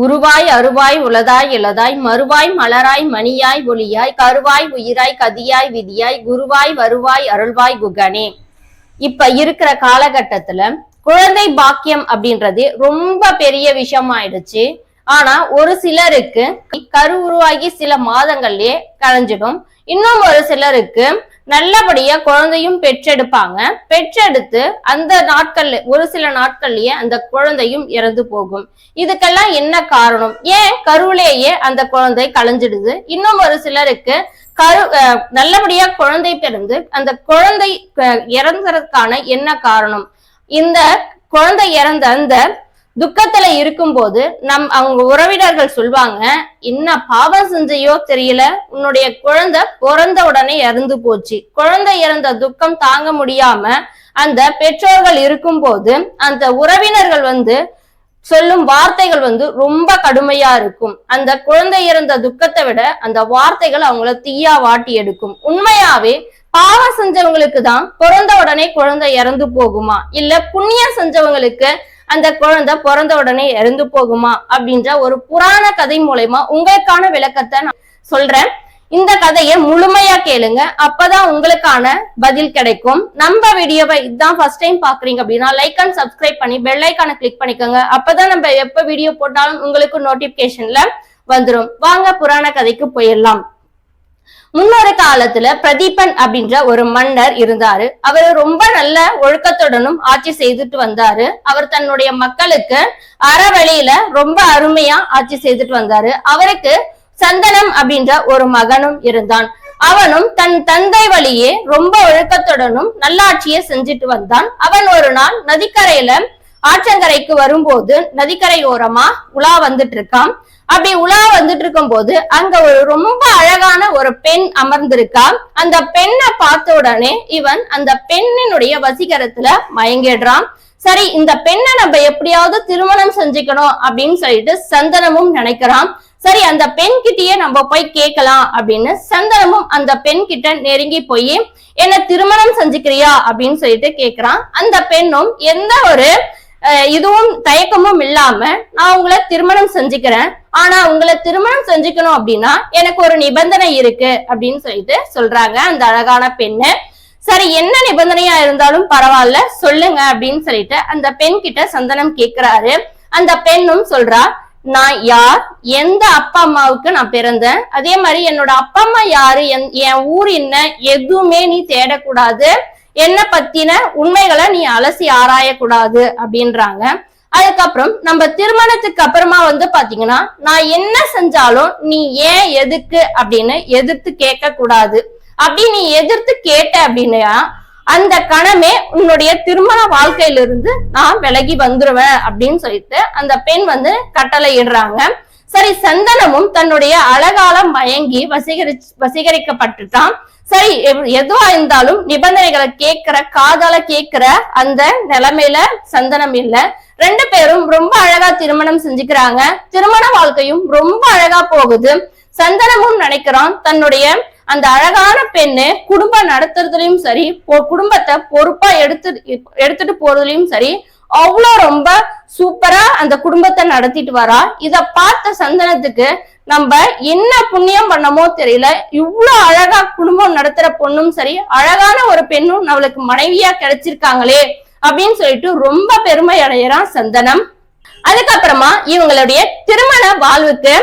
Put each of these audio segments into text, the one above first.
உருவாய் அருவாய் உளதாய் இளதாய் மறுவாய் மலராய் மணியாய் ஒளியாய் கருவாய் உயிராய் கதியாய் விதியாய் குருவாய் வருவாய் அருள்வாய் குகனே. இப்ப இருக்கிற காலகட்டத்துல குழந்தை பாக்கியம் அப்படின்றது ரொம்ப பெரிய விஷயம் ஆயிடுச்சு ஆனா ஒரு சிலருக்கு கரு உருவாகி சில மாதங்கள்லயே கலைஞ்சிடும் இன்னும் ஒரு சிலருக்கு நல்லபடியா குழந்தையும் பெற்றெடுப்பாங்க. பெற்றெடுத்து அந்த நாட்கள்ல ஒரு சில நாட்கள்லயே அந்த குழந்தையும் இறந்து போகும். இதுக்கெல்லாம் என்ன காரணம்? ஏன் கருவிலேயே அந்த குழந்தை கலைஞ்சிடுது இன்னும் ஒரு சிலருக்கு கரு நல்லபடியா குழந்தை பிறந்து அந்த குழந்தை அஹ், இறந்ததற்கான என்ன காரணம்? இந்த குழந்தை இறந்த அந்த துக்கத்துல இருக்கும்போது நம் அவங்க உறவினர்கள் சொல்வாங்க என்ன பாவம் செஞ்சையோ தெரியல உன்னுடைய குழந்தை பிறந்த உடனே இறந்து போச்சு. குழந்தை இறந்த துக்கம் தாங்க முடியாம அந்த பெற்றோர்கள் இருக்கும்போது அந்த உறவினர்கள் வந்து சொல்லும் வார்த்தைகள் வந்து ரொம்ப கடுமையா இருக்கும். அந்த குழந்தை இறந்த துக்கத்தை விட அந்த வார்த்தைகள் அவங்கள தீயா வாட்டி எடுக்கும். உண்மையாவே பாவம் செஞ்சவங்களுக்கு தான் பிறந்த உடனே குழந்தை இறந்து போகுமா? இல்ல புண்ணியம் செஞ்சவங்களுக்கு அந்த குழந்தை பிறந்த உடனே இறந்து போகுமா அப்படின்ற ஒரு புராண கதை மூலயமா உங்களுக்கான விளக்கத்தை நான் சொல்றேன். இந்த கதையை முழுமையா கேளுங்க. அப்பதான் உங்களுக்கான பதில் கிடைக்கும். நம்ம வீடியோவை இதான் ஃபர்ஸ்ட் டைம் பாக்குறீங்க அப்படின்னா லைக் அண்ட் சப்ஸ்கிரைப் பண்ணி பெல் ஐக்கான கிளிக் பண்ணிக்கோங்க. அப்பதான் நம்ம எப்ப வீடியோ போட்டாலும் உங்களுக்கு நோட்டிபிகேஷன்ல வந்துரும். வாங்க புராண கதைக்கு போயிடலாம். முன்னொரு காலத்துல பிரதீபன் அப்படின்ற ஒரு மன்னர் இருந்தாரு. அவர் ரொம்ப நல்ல ஒழுக்கத்துடனும் ஆட்சி செய்துட்டு வந்தாரு. அவர் தன்னுடைய மக்களுக்கு அறவழியில ரொம்ப அருமையா ஆட்சி செய்துட்டு வந்தாரு. அவருக்கு சந்தனம் அப்படின்ற ஒரு மகனும் இருந்தான். அவனும் தன் தந்தை வழியே ரொம்ப ஒழுக்கத்துடனும் நல்லாட்சியை செஞ்சுட்டு வந்தான். அவன் ஒரு நாள் நதிக்கரையில ஆற்றங்கரைக்கு வரும்போது நதிக்கரை ஓரமா உலா வந்துட்டு இருக்கான் அப்படி உலா வந்துட்டு இருக்கும் போது அங்க ஒரு ரொம்ப அழகான ஒரு பெண் அமர்ந்திருக்கா அந்த பெண்ணை பார்த்த உடனே இவன் அந்த பெண்ணினுடைய வசீகரத்துல மயங்கிடுறான். சரி இந்த பெண்ணை நம்ம எப்படியாவது திருமணம் செஞ்சுக்கணும் அப்படின்னு சொல்லிட்டு சந்தனமும் நினைக்கிறான். சரி அந்த பெண் கிட்டயே நம்ம போய் கேட்கலாம் அப்படின்னு சந்தனமும் அந்த பெண் கிட்ட நெருங்கி போய் என்ன திருமணம் செஞ்சுக்கிறியா? அப்படின்னு சொல்லிட்டு கேக்குறான் அந்த பெண்ணும் எந்த ஒரு இதுவும் தயக்கமும் இல்லாம நான் உங்களை திருமணம் செஞ்சுக்கிறேன். ஆனா உங்களை திருமணம் செஞ்சுக்கணும் அப்படின்னா எனக்கு ஒரு நிபந்தனை இருக்கு அப்படின்னு சொல்லிட்டு சொல்றாங்க அந்த அழகான பெண்ணு. சரி என்ன நிபந்தனையா இருந்தாலும் பரவாயில்ல சொல்லுங்க அப்படின்னு சொல்லிட்டு அந்த பெண் கிட்ட சந்தனம் கேக்குறாரு. அந்த பெண்ணும் சொல்றா நான் யார்? எந்த அப்பா அம்மாவுக்கு நான் பிறந்தேன்? அதே மாதிரி என்னோட அப்பா அம்மா யாரு? என்- என் ஊர் என்ன? எதுவுமே நீ தேடக்கூடாது. என்ன பத்தின உண்மைகளை நீ அலசி ஆராயக்கூடாது அப்படின்றாங்க. அதுக்கப்புறம் நம்ம திருமணத்துக்கு அப்புறமா வந்து பாத்தீங்கன்னா நான் என்ன செஞ்சாலும் நீ ஏன் எதுக்கு அப்படின்னு எதிர்த்து கேட்க கூடாது அப்படி நீ எதிர்த்து கேட்ட அப்படின்னா அந்த கணமே உன்னுடைய திருமண வாழ்க்கையிலிருந்து நான் விலகி வந்துருவேன் அப்படின்னு சொல்லிட்டு அந்த பெண் வந்து கட்டளை இடுறாங்க சரி சந்தனமும் தன்னுடைய அழகால மயங்கி வசீகரி வசீகரிக்கப்பட்டுட்டான். சரி எவ்- எதுவா இருந்தாலும் நிபந்தனைகளை கேட்கிற காதால கேட்கிற அந்த நிலைமையில சந்தனம் இல்ல. ரெண்டு பேரும் ரொம்ப அழகா திருமணம் செஞ்சுக்கிறாங்க. திருமண வாழ்க்கையும் ரொம்ப அழகா போகுது. சந்தனமும் நினைக்கிறான் தன்னுடைய அந்த அழகான பெண்ணு குடும்பம் நடத்துறதுலயும் சரி பொ- குடும்பத்தை பொறுப்பா எடுத்து எடுத்துட்டு போறதுலயும் சரி அவ்வளோ ரொம்ப சூப்பரா அந்த குடும்பத்தை நடத்திட்டு வரா. இத பார்த்த சந்தனத்துக்கு நம்ம என்ன புண்ணியம் பண்ணமோ தெரியல. இவ்வளவு அழகா குடும்பம் நடத்துற பொண்ணும் சரி அழகான ஒரு பெண்ணும் நம்மளுக்கு மனைவியா கிடைச்சிருக்காங்களே அப்படின்னு சொல்லிட்டு ரொம்ப பெருமை அடையறான் சந்தனம். அதுக்கப்புறமா இவங்களுடைய திருமண வாழ்வுக்கு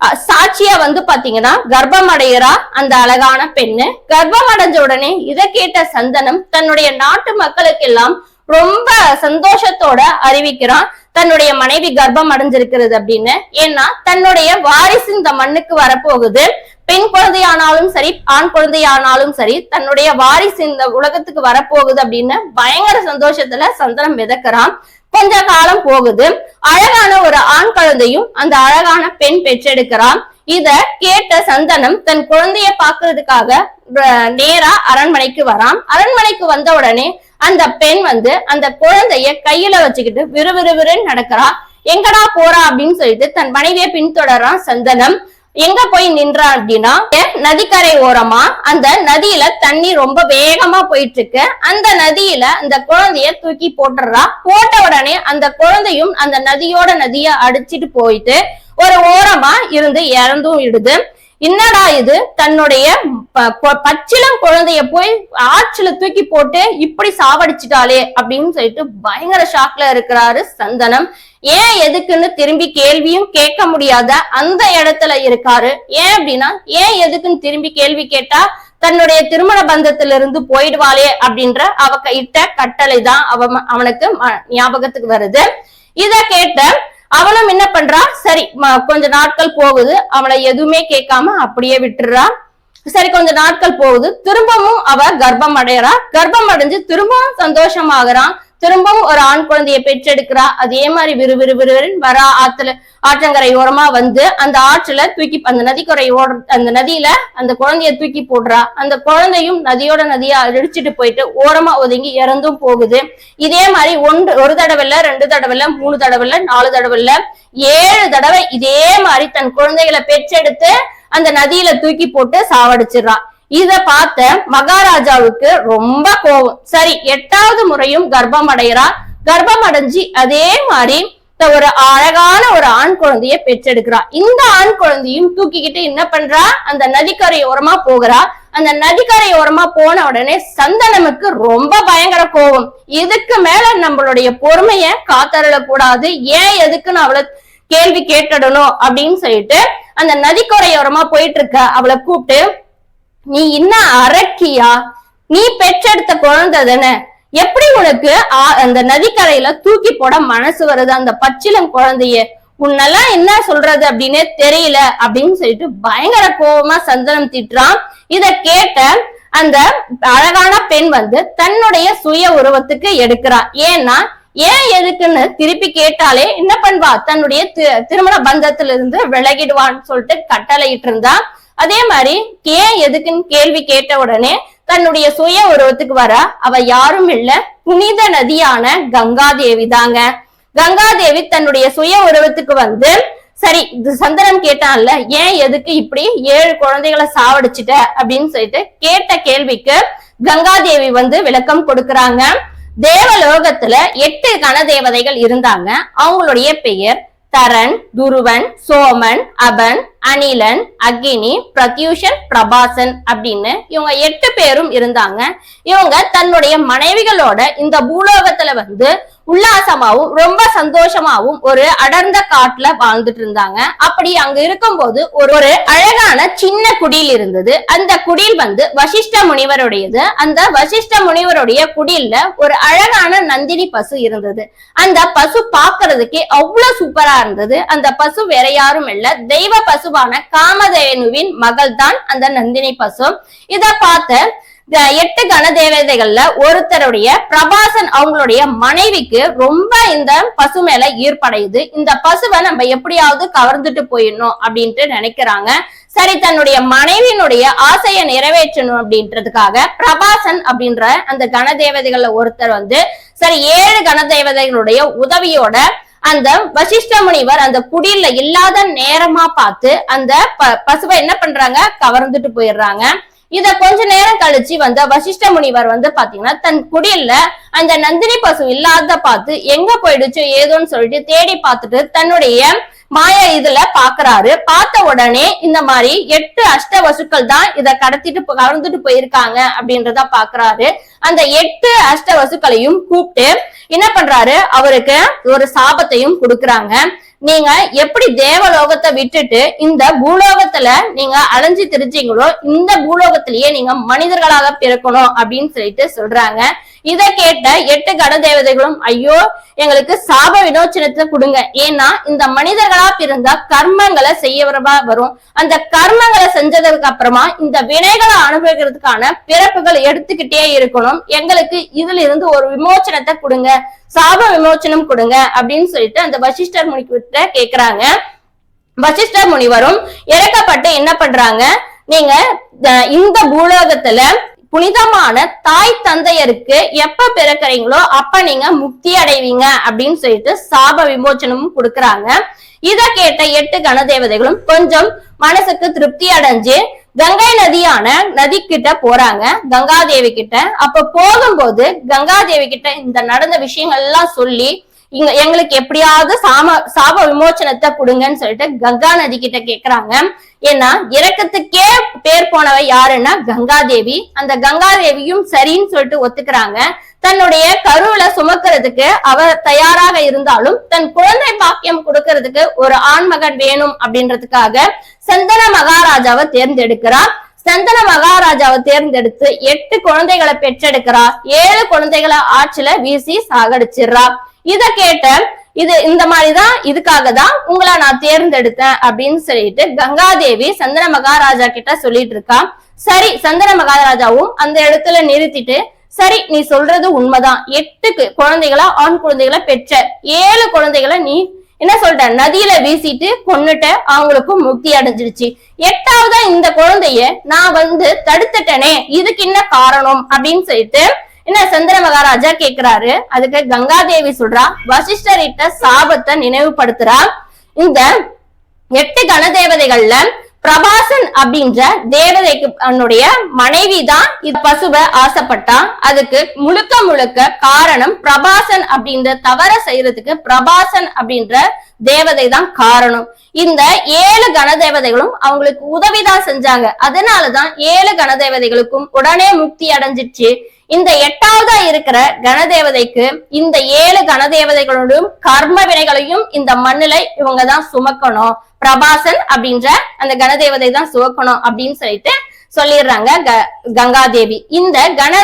அஹ், சாட்சியா வந்து பாத்தீங்கன்னா கர்ப்பம் அடைகிறா அந்த அழகான பெண்ணு. கர்ப்பம் அடைஞ்ச உடனே இதை கேட்ட சந்தனம் தன்னுடைய நாட்டு மக்களுக்கெல்லாம் ரொம்ப சந்தோஷத்தோட அறிவிக்கிறான். தன்னுடைய மனைவி கர்ப்பம் அடைஞ்சிருக்கிறது அப்படின்னு. ஏன்னா தன்னுடைய வாரிசு இந்த மண்ணுக்கு வரப்போகுது. பெண் குழந்தையானாலும் சரி ஆண் குழந்தையானாலும் சரி தன்னுடைய வாரிசு இந்த உலகத்துக்கு வரப்போகுது அப்படின்னு பயங்கர சந்தோஷத்துல சந்தனம் விதக்குறான் கொஞ்ச காலம் போகுது. அழகான ஒரு ஆண் குழந்தையும் அந்த அழகான பெண் பெற்றெடுக்கிறான். இத கேட்ட சந்தனம் தன் குழந்தைய பாக்குறதுக்காக நேரா அரண்மனைக்கு வரான். அரண்மனைக்கு வந்த உடனே அந்த பெண் வந்து அந்த குழந்தைய கையில வச்சுக்கிட்டு விறுவிறுவிறுன்னு நடக்கிறா. எங்கடா போறா அப்படின்னு சொல்லிட்டு தன் மனைவியை பின்தொடரான் சந்தனம். எங்க போய் நின்றான் அப்படின்னா நதிக்கரை ஓரமா அந்த நதியில தண்ணி ரொம்ப வேகமா போயிட்டு இருக்கு அந்த நதியில அந்த குழந்தைய தூக்கி போட்டுறா போட்ட உடனே அந்த குழந்தையும் அந்த நதியோட நதிய அடிச்சிட்டு போயிட்டு ஒரு ஓரமா இருந்து இறந்தும் இடுது என்னடா இது? தன்னுடைய ப- குழந்தைய போய் ஆற்றுல தூக்கி போட்டு இப்படி சாவடிச்சிட்டாளே அப்படின்னு சொல்லிட்டு பயங்கர ஷாக்ல இருக்கிறாரு சந்தனம். ஏன் எதுக்குன்னு திரும்பி கேள்வியும் கேட்க முடியாத அந்த இடத்துல இருக்காரு. ஏன் அப்படின்னா ஏன் எதுக்குன்னு திரும்பி கேள்வி கேட்டா தன்னுடைய திருமண பந்தத்திலிருந்து போயிடுவாளே அப்படின்ற அவ இட்ட கட்டளை தான் அவ அவனுக்கு ம- ஞாபகத்துக்கு வருது. இத கேட்ட அவனும் என்ன பண்றா? சரி கொஞ்ச நாட்கள் போகுது. அவளை எதுவுமே கேட்காம அப்படியே விட்டுறா. சரி கொஞ்ச நாட்கள் போகுது. திரும்பவும் அவ கர்ப்பம் அடையறா. கர்ப்பம் அடைஞ்சு திரும்பவும் சந்தோஷமாகறான். திரும்பவும் ஒரு ஆண் குழந்தைய பெற்றெடுக்கிறா. அதே மாதிரி விறு விறு விறுவிறுன்னு வரா ஆத்துல ஆற்றங்கரை ஓரமா வந்து அந்த ஆற்றுல தூக்கி அந்த நதிக்கரை ஓட அந்த நதியில அந்த குழந்தைய தூக்கி போடுறா. அந்த குழந்தையும் நதியோட நதியா அழிச்சிட்டு போயிட்டு ஓரமா ஒதுங்கி இறந்தும் போகுது. இதே மாதிரி ஒன்று ஒரு தடவை இல்ல ரெண்டு தடவை இல்ல மூணு தடவை இல்ல நாலு தடவை இல்ல ஏழு தடவை இதே மாதிரி தன் குழந்தைகளை பெற்றெடுத்து அந்த நதியில தூக்கி போட்டு சாவடிச்சிடுறான் இத பார்த்த மகாராஜாவுக்கு ரொம்ப கோபம் சரி எட்டாவது முறையும் கர்ப்பம் அடைகிறா. கர்ப்பம் அடைஞ்சு அதே மாதிரி த- ஒரு அழகான ஒரு ஆண் குழந்தைய பெற்றெடுக்கிறா. இந்த ஆண் குழந்தையும் தூக்கிக்கிட்டு என்ன பண்றா? அந்த நதிக்கரை ஓரமா போகிறா. அந்த நதிக்கரை ஓரமா போன உடனே சந்தனமுக்கு ரொம்ப பயங்கர கோபம் இதுக்கு மேல நம்மளுடைய பொறுமைய காத்தருள கூடாது ஏன் எதுக்குன்னு அவளை கேள்வி கேட்டுடணும் அப்படின்னு சொல்லிட்டு அந்த நதிக்கரையோரமா போயிட்டு இருக்க. அவளை கூப்பிட்டு நீ இன்னும் அரக்கியா? நீ பெற்றெடுத்த குழந்தை தானே? எப்படி உனக்கு அந்த நதிக்கரையில தூக்கி போட மனசு வருது? அந்த பச்சிலம் குழந்தைய உன்னெல்லாம் என்ன சொல்றது அப்படின்னே தெரியல அப்படின்னு சொல்லிட்டு பயங்கர கோபமா சந்தனம் திட்டுறான். இத கேட்ட அந்த அழகான பெண் வந்து தன்னுடைய சுய உருவத்துக்கு எடுக்கிறா. ஏன்னா ஏன் எதுக்குன்னு திருப்பி கேட்டாலே என்ன பண்ணுவா? தன்னுடைய திருமண பந்தத்திலிருந்து விலகிடுவான்னு சொல்லிட்டு கட்டளையிட்டு இருந்தா அதே மாதிரி ஏன் எதுக்குன்னு கேள்வி கேட்ட உடனே தன்னுடைய சுய உருவத்துக்கு வர அவ யாரும் இல்ல புனித நதியான கங்காதேவி தாங்க. கங்காதேவி தன்னுடைய சுய உருவத்துக்கு வந்து சரி சந்திரன் கேட்டான்ல ஏன் எதுக்கு இப்படி ஏழு குழந்தைகளை சாவடிச்சிட்ட? அப்படின்னு சொல்லிட்டு கேட்ட கேள்விக்கு கங்காதேவி வந்து விளக்கம் கொடுக்கறாங்க. தேவலோகத்துல எட்டு கணதேவதைகள் இருந்தாங்க. அவங்களுடைய பெயர் தரன் துருவன் சோமன் அபன் அனிலன் அக்னி பிரத்யூஷன் பிரபாசன் அப்படின்னு இவங்க எட்டு பேரும் இருந்தாங்க. இவங்க தன்னுடைய மனைவிகளோட இந்த பூலோகத்துல வந்து உல்லாசமாவும் ரொம்ப சந்தோஷமாவும் ஒரு அடர்ந்த காட்டுல வாழ்ந்துட்டு இருந்தாங்க அப்படி அங்க இருக்கும்போது ஒரு ஒரு அழகான சின்ன குடில் இருந்தது. அந்த குடில் வந்து வசிஷ்ட முனிவருடையது. அந்த வசிஷ்ட முனிவருடைய குடில்ல ஒரு அழகான நந்தினி பசு இருந்தது. அந்த பசு பாக்குறதுக்கே அவ்வளவு சூப்பரா இருந்தது. அந்த பசு வேற யாரும் இல்ல. தெய்வ பசுவான காமதேனுவின் மகள் தான் அந்த நந்தினி பசு. இத பார்த்த இந்த எட்டு கணதேவதைகள்ல ஒருத்தருடைய பிரபாசன் அவங்களுடைய மனைவிக்கு ரொம்ப இந்த பசு மேல ஈர்ப்படையுது. இந்த பசுவை நம்ம எப்படியாவது கவர்ந்துட்டு போயிடணும் அப்படின்ட்டு நினைக்கிறாங்க. சரி தன்னுடைய மனைவியினுடைய ஆசையை நிறைவேற்றணும் அப்படின்றதுக்காக பிரபாசன் அப்படின்ற அந்த கணதேவதைகள்ல ஒருத்தர் வந்து சரி ஏழு கணதேவதைகளுடைய உதவியோட அந்த வசிஷ்ட முனிவர் அந்த குடியில இல்லாத நேரமா பார்த்து அந்த ப- பசுவை என்ன பண்றாங்க? கவர்ந்துட்டு போயிடுறாங்க. இத கொஞ்ச நேரம் கழிச்சு வந்த வசிஷ்ட முனிவர் வந்து பாத்தீங்கன்னா தன் குடில்ல அந்த நந்தினி பசு இல்லாத பார்த்து எங்க போயிடுச்சு ஏதோன்னு சொல்லிட்டு தேடி பார்த்துட்டு தன்னுடைய மாய இதுல பாக்குறாரு. பார்த்த உடனே இந்த மாதிரி எட்டு அஷ்ட வசுக்கள் தான் இத கடத்திட்டு கலந்துட்டு போயிருக்காங்க அப்படின்றத பாக்குறாரு. அந்த எட்டு அஷ்ட வசுக்களையும் கூப்பிட்டு என்ன பண்றாரு? அவருக்கு ஒரு சாபத்தையும் கொடுக்கறாங்க. நீங்க எப்படி தேவலோகத்தை விட்டுட்டு இந்த பூலோகத்துல நீங்க அலைஞ்சு திரிஞ்சீங்களோ இந்த பூலோகத்திலேயே நீங்க மனிதர்களாக பிறக்கணும் அப்படின்னு சொல்லிட்டு சொல்றாங்க. இதை கேட்ட எட்டு கடதேவதைகளும் ஐயோ எங்களுக்கு சாப வினோச்சனத்தை கொடுங்க. ஏன்னா இந்த மனிதர்களா பிறந்தா கர்மங்களை செய்யவரமா வரும். அந்த கர்மங்களை செஞ்சதுக்கு அப்புறமா இந்த வினைகளை அனுபவிக்கிறதுக்கான பிறப்புகள் எடுத்துக்கிட்டே இருக்கணும். எங்களுக்கு இதுல இருந்து ஒரு விமோச்சனத்தை கொடுங்க. சாப விமோச்சனம் கொடுங்க அப்படின்னு சொல்லிட்டு அந்த வசிஷ்டர் முனிக்கிட்ட கேக்குறாங்க. வசிஷ்டர் முனிவரும் இறக்கப்பட்டு என்ன பண்றாங்க? நீங்க இந்த பூலோகத்துல புனிதமான தாய் தந்தையருக்கு எப்ப பிறக்கிறீங்களோ அப்ப நீங்க முக்தி அடைவீங்க அப்படின்னு சொல்லிட்டு சாப விமோச்சனமும் கொடுக்கறாங்க. இத கேட்ட எட்டு கணதேவதைகளும் கொஞ்சம் மனசுக்கு திருப்தி அடைஞ்சு கங்கை நதியான நதி கிட்ட போறாங்க கங்காதேவி கிட்ட. அப்ப போகும்போது கங்காதேவி கிட்ட இந்த நடந்த விஷயங்கள் எல்லாம் சொல்லி இங்க எங்களுக்கு எப்படியாவது சாம சாப விமோச்சனத்தை கொடுங்கன்னு சொல்லிட்டு கங்கா நதி கிட்ட கேக்குறாங்க. ஏன்னா இறக்கத்துக்கே பேர் போனவ யாருன்னா கங்கா தேவி அந்த கங்கா தேவியும் சரின்னு சொல்லிட்டு ஒத்துக்கிறாங்க. தன்னுடைய கருவில சுமக்கிறதுக்கு அவ தயாராக இருந்தாலும் தன் குழந்தை பாக்கியம் கொடுக்கறதுக்கு ஒரு ஆண்மகன் வேணும் அப்படின்றதுக்காக சந்தன மகாராஜாவை தேர்ந்தெடுக்கிறார். சந்தன மகாராஜாவை தேர்ந்தெடுத்து எட்டு குழந்தைகளை பெற்றெடுக்கிறா ஏழு குழந்தைகளை ஆட்சியில வீசி சாகடிச்சிடுறா. இத கேட்ட இது இந்த மாதிரிதான் இதுக்காக தான் உங்களை நான் தேர்ந்தெடுத்தேன் அப்படின்னு சொல்லிட்டு கங்காதேவி சந்தன மகாராஜா கிட்ட சொல்லிட்டு இருக்கா. சரி சந்தன மகாராஜாவும் அந்த இடத்துல நிறுத்திட்டு சரி நீ சொல்றது உண்மைதான். எட்டுக்கு குழந்தைகளா ஆண் குழந்தைகளை பெற்ற ஏழு குழந்தைகளை நீ என்ன சொல்ற? நதியில வீசிட்டு கொன்னுட்ட அவங்களுக்கும் முக்தி அடைஞ்சிருச்சு. எட்டாவதா இந்த குழந்தைய நான் வந்து தடுத்துட்டனே இதுக்கு என்ன காரணம் அப்படின்னு சொல்லிட்டு என்ன சந்திர மகாராஜா கேக்குறாரு? அதுக்கு கங்காதேவி சொல்றா வசிஷ்டரிட்ட சாபத்தை நினைவுபடுத்துறா. இந்த எட்டு கணதேவதைகள்ல பிரபாசன் அப்படின்ற தேவதைக்கு அவனுடைய மனைவி தான் இது பசுவை ஆசைப்பட்டா. அதுக்கு முழுக்க முழுக்க காரணம் பிரபாசன் அப்படின்ற தவற செய்யறதுக்கு பிரபாசன் அப்படின்ற தேவதை தான் காரணம். இந்த ஏழு கணதேவதைகளும் அவங்களுக்கு உதவிதான் செஞ்சாங்க. அதனாலதான் ஏழு கணதேவதைகளுக்கும் உடனே முக்தி அடைஞ்சிச்சு இந்த எட்டாவதா இருக்கிற கணதேவதைக்கு இந்த ஏழு கணதேவதைகளோடும் கர்ம வினைகளையும் இந்த மண்ணுல இவங்க தான் சுமக்கணும். பிரபாசன் அப்படின்ற அந்த கணதேவதை தான் சுமக்கணும் அப்படின்னு சொல்லிட்டு சொல்லிடுறாங்க க- கங்காதேவி. இந்த கண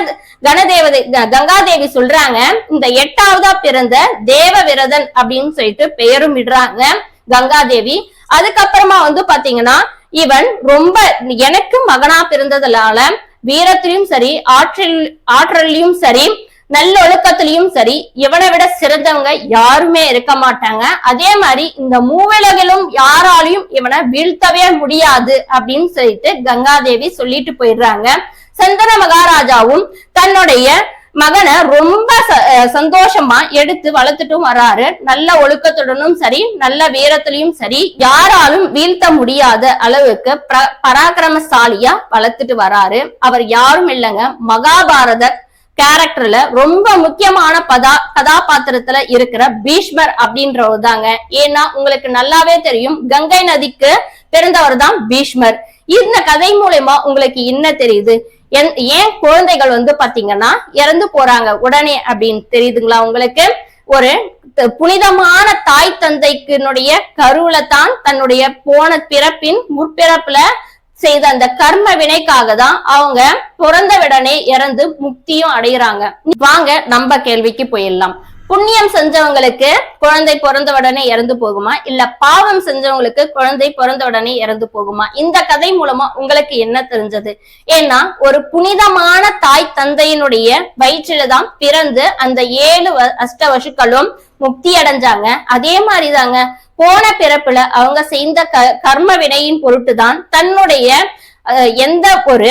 கணதேவதை க- கங்காதேவி சொல்றாங்க இந்த எட்டாவதா பிறந்த தேவ விரதன் அப்படின்னு சொல்லிட்டு பெயரும் விடுறாங்க கங்காதேவி. அதுக்கப்புறமா வந்து பாத்தீங்கன்னா இவன் ரொம்ப எனக்கு மகனா பிறந்ததுனால வீரத்திலையும் சரி ஆற்றல் ஆற்றலையும் சரி நல்லொழுக்கத்திலையும் சரி இவனை விட சிறந்தவங்க யாருமே இருக்க மாட்டாங்க. அதே மாதிரி இந்த மூவிலகிலும் யாராலையும் இவனை வீழ்த்தவே முடியாது அப்படின்னு சொல்லிட்டு கங்காதேவி சொல்லிட்டு போயிடுறாங்க. சந்தன மகாராஜாவும் தன்னுடைய மகனை ரொம்ப ச- சந்தோஷமா எடுத்து வளர்த்துட்டும் வராரு. நல்ல ஒழுக்கத்துடனும் சரி நல்ல வீரத்திலையும் சரி யாராலும் வீழ்த்த முடியாத அளவுக்கு பராக்கிரமசாலியா வளர்த்துட்டு வராரு. அவர் யாரும் இல்லைங்க. மகாபாரத கேரக்டர்ல ரொம்ப முக்கியமான பதா கதாபாத்திரத்துல இருக்கிற பீஷ்மர் அப்படின்றவர் தாங்க ஏன்னா உங்களுக்கு நல்லாவே தெரியும் கங்கை நதிக்கு பிறந்தவர் தான் பீஷ்மர். இந்த கதை மூலயமா உங்களுக்கு என்ன தெரியுது? ஏன் குழந்தைகள் வந்து பாத்தீங்கன்னா இறந்து போறாங்க உடனே அப்படின்னு தெரியுதுங்களா உங்களுக்கு? ஒரு புனிதமான தாய் தந்தைக்குனுடைய கருவுல தான் தன்னுடைய போன பிறப்பின் முற்பிறப்புல செய்த அந்த கர்ம வினைக்காக தான் அவங்க பிறந்த உடனே இறந்து முக்தியும் அடைகிறாங்க வாங்க நம்ம கேள்விக்கு போயிடலாம். புண்ணியம் செஞ்சவங்களுக்கு குழந்தை பிறந்த உடனே இறந்து போகுமா? இல்ல பாவம் செஞ்சவங்களுக்கு குழந்தை பிறந்த உடனே இறந்து போகுமா? இந்த கதை மூலமா உங்களுக்கு என்ன தெரிஞ்சது? ஏன்னா ஒரு புனிதமான தாய் தந்தையினுடைய வயிற்றில தான் பிறந்து அந்த ஏழு வ- அஷ்ட வசுக்களும் முக்தி அடைஞ்சாங்க. அதே மாதிரிதாங்க போன பிறப்புல அவங்க செய்த க கர்ம வினையின் பொருட்டு தான் தன்னுடைய அஹ், எந்த ஒரு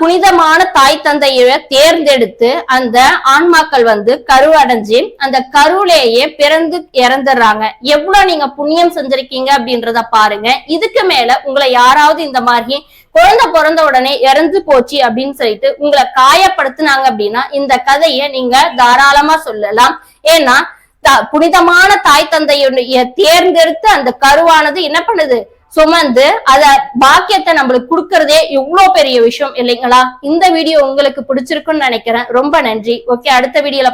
புனிதமான தாய் தந்தையை தேர்ந்தெடுத்து அந்த ஆன்மாக்கள் வந்து கருவடைஞ்சு அந்த கருவிலேயே பிறந்து இறந்துடுறாங்க. எவ்வளவு நீங்க புண்ணியம் செஞ்சிருக்கீங்க அப்படின்றத பாருங்க. இதுக்கு மேல உங்களை யாராவது இந்த மாதிரி குழந்தை பிறந்த உடனே இறந்து போச்சு அப்படின்னு சொல்லிட்டு உங்களை காயப்படுத்துனாங்க அப்படின்னா இந்த கதையை நீங்க தாராளமா சொல்லலாம். ஏன்னா புனிதமான தாய் தந்தையுடைய தேர்ந்தெடுத்து அந்த கருவானது என்ன பண்ணுது? சுமந்து அத பாக்கியத்தை நம்மளுக்கு கொடுக்கறதே எவ்வளவு பெரிய விஷயம் இல்லைங்களா? இந்த வீடியோ உங்களுக்கு பிடிச்சிருக்குன்னு நினைக்கிறேன். ரொம்ப நன்றி. ஓகே அடுத்த வீடியோல